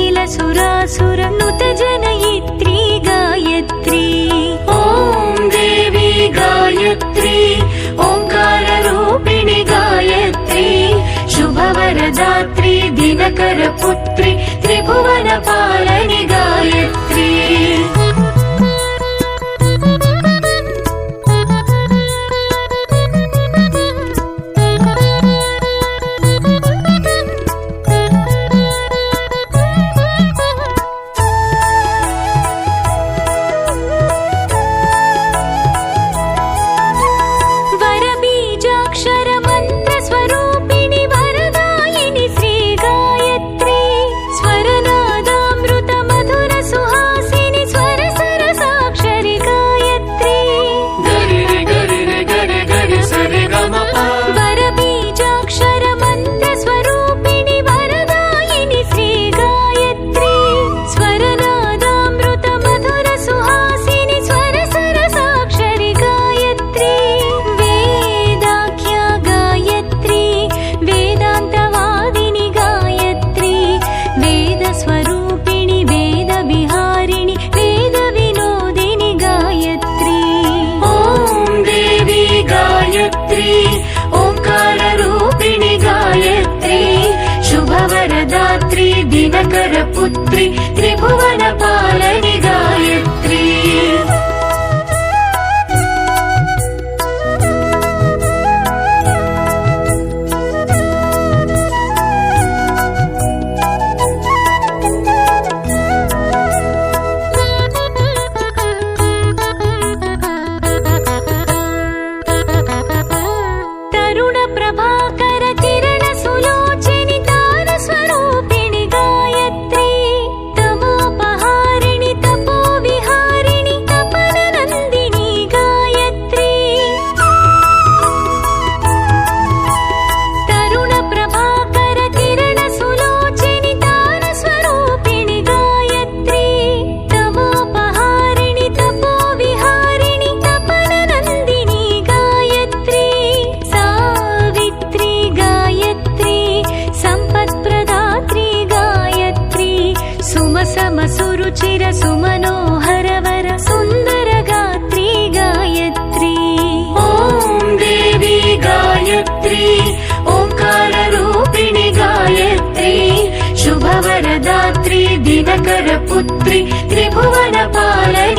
అఖిల సురాసురనుత జనయిత్రి గాయత్రి ఓం దేవి గాయత్రి ఓంకార రూపిణి గాయత్రి శుభవరదాత్రి దినకర పుత్రి త్రిభువన పాలని గాయత్రి గాయత్రి త్రిభువన పాలని గాయత్రి. తరుణ ప్రభాక త్రిభువన పాలన